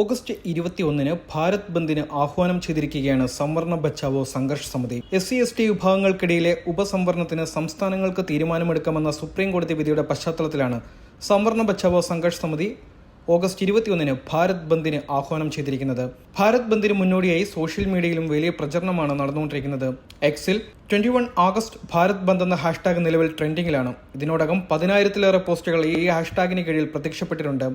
August ഇരുപത്തിയൊന്നിന് ഭാരത് ബന്ദിന് ആഹ്വാനം ചെയ്തിരിക്കുകയാണ് Samvaran Bachao Sangharsh Samiti. S C S T വിഭാഗങ്ങൾക്കിടയിലെ ഉപസംവരണത്തിന് സംസ്ഥാനങ്ങൾക്ക് തീരുമാനമെടുക്കാമെന്ന സുപ്രീം കോടതി വിധിയുടെ പശ്ചാത്തലത്തിലാണ് സംവരണ ബച്ചാവോ സംഘർഷ സമിതി ഓഗസ്റ്റ് ഇരുപത്തിയൊന്നിന് ഭാരത് ബന്ദിന് ആഹ്വാനം ചെയ്തിരിക്കുന്നത്. ഭാരത് ബന്ദിന് മുന്നോടിയായി സോഷ്യൽ മീഡിയയിലും വലിയ പ്രചരണമാണ് നടന്നുകൊണ്ടിരിക്കുന്നത്. എക്സിൽ twenty one August Bharat Bandh എന്ന ഹാഷ്ടാഗ് നിലവിൽ ട്രെൻഡിങ്ങിലാണ്. ഇതിനോടകം പതിനായിരത്തിലേറെ പോസ്റ്റുകൾ ഈ ഹാഷ്ടാഗിന് കീഴിൽ പ്രത്യക്ഷപ്പെട്ടിട്ടുണ്ട്.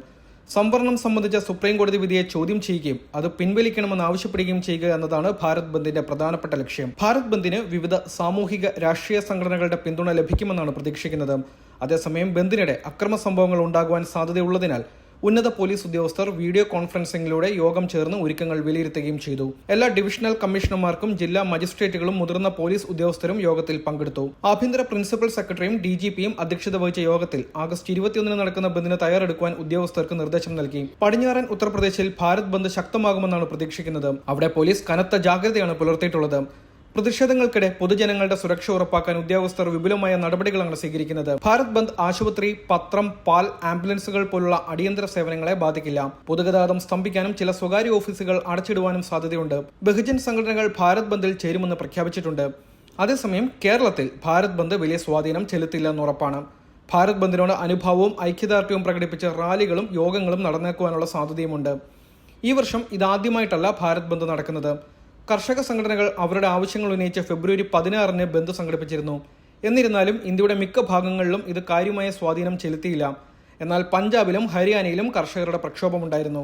സംവരണം സംബന്ധിച്ച സുപ്രീം കോടതി വിധിയെ ചോദ്യം ചെയ്യുകയും അത് പിൻവലിക്കണമെന്ന് ആവശ്യപ്പെടുകയും ചെയ്യുക എന്നതാണ് ഭാരത് ബന്ദിന്റെ പ്രധാനപ്പെട്ട ലക്ഷ്യം. ഭാരത് ബന്ദിന് വിവിധ സാമൂഹിക രാഷ്ട്രീയ സംഘടനകളുടെ പിന്തുണ ലഭിക്കുമെന്നാണ് പ്രതീക്ഷിക്കുന്നത്. അതേസമയം ബന്ദിനിടെ അക്രമ സംഭവങ്ങൾ ഉണ്ടാകുവാൻ സാധ്യതയുള്ളതിനാൽ ഉന്നത പോലീസ് ഉദ്യോഗസ്ഥർ വീഡിയോ കോൺഫറൻസിംഗിലൂടെ യോഗം ചേർന്ന് ഒരുക്കങ്ങൾ വിലയിരുത്തുകയും ചെയ്തു. എല്ലാ ഡിവിഷണൽ കമ്മീഷണർമാർക്കും ജില്ലാ മജിസ്ട്രേറ്റുകളും മുതിർന്ന പോലീസ് ഉദ്യോഗസ്ഥരും യോഗത്തിൽ പങ്കെടുത്തു. ആഭ്യന്തര പ്രിൻസിപ്പൽ സെക്രട്ടറിയും ഡി ജി പിയും അധ്യക്ഷത വഹിച്ച യോഗത്തിൽ ആഗസ്റ്റ് ഇരുപത്തിയൊന്നിന് നടക്കുന്ന ബന്ദിന് തയ്യാറെടുക്കുവാൻ ഉദ്യോഗസ്ഥർക്ക് നിർദ്ദേശം നൽകി. പടിഞ്ഞാറൻ ഉത്തർപ്രദേശിൽ ഭാരത് ബന്ദ് ശക്തമാകുമെന്നാണ് പ്രതീക്ഷിക്കുന്നത്. അവിടെ പോലീസ് കനത്ത ജാഗ്രതയാണ് പുലർത്തിയിട്ടുള്ളത്. പ്രതിഷേധങ്ങൾക്കിടെ പൊതുജനങ്ങളുടെ സുരക്ഷ ഉറപ്പാക്കാൻ ഉദ്യോഗസ്ഥർ വിപുലമായ നടപടികളാണ് സ്വീകരിക്കുന്നത്. ഭാരത് ബന്ദ് ആശുപത്രി പത്രം പാൽ ആംബുലൻസുകൾ പോലുള്ള അടിയന്തര സേവനങ്ങളെ ബാധിക്കില്ല. പൊതുഗതാഗതം സ്തംഭിക്കാനും ചില സ്വകാര്യ ഓഫീസുകൾ അടച്ചിടുവാനും സാധ്യതയുണ്ട്. ബഹുജൻ സംഘടനകൾ ഭാരത് ബന്ദിൽ ചേരുമെന്ന് പ്രഖ്യാപിച്ചിട്ടുണ്ട്. അതേസമയം കേരളത്തിൽ ഭാരത് ബന്ദ് വലിയ സ്വാധീനം ചെലുത്തില്ലെന്ന് ഉറപ്പാണ്. ഭാരത് ബന്ദിനോട് അനുഭാവവും ഐക്യദാർഢ്യവും പ്രകടിപ്പിച്ച റാലികളും യോഗങ്ങളും നടന്നേക്കുവാനുള്ള സാധ്യതയുമുണ്ട്. ഈ വർഷം ഇതാദ്യമായിട്ടല്ല ഭാരത് ബന്ദ് നടക്കുന്നത്. കർഷക സംഘടനകൾ അവരുടെ ആവശ്യങ്ങൾ ഉന്നയിച്ച് ഫെബ്രുവരി പതിനാറിന് ബന്ദ് സംഘടിപ്പിച്ചിരുന്നു. എന്നിരുന്നാലും ഇന്ത്യയുടെ മിക്ക ഭാഗങ്ങളിലും ഇത് കാര്യമായ സ്വാധീനം ചെലുത്തിയില്ല. എന്നാൽ പഞ്ചാബിലും ഹരിയാനയിലും കർഷകരുടെ പ്രക്ഷോഭമുണ്ടായിരുന്നു.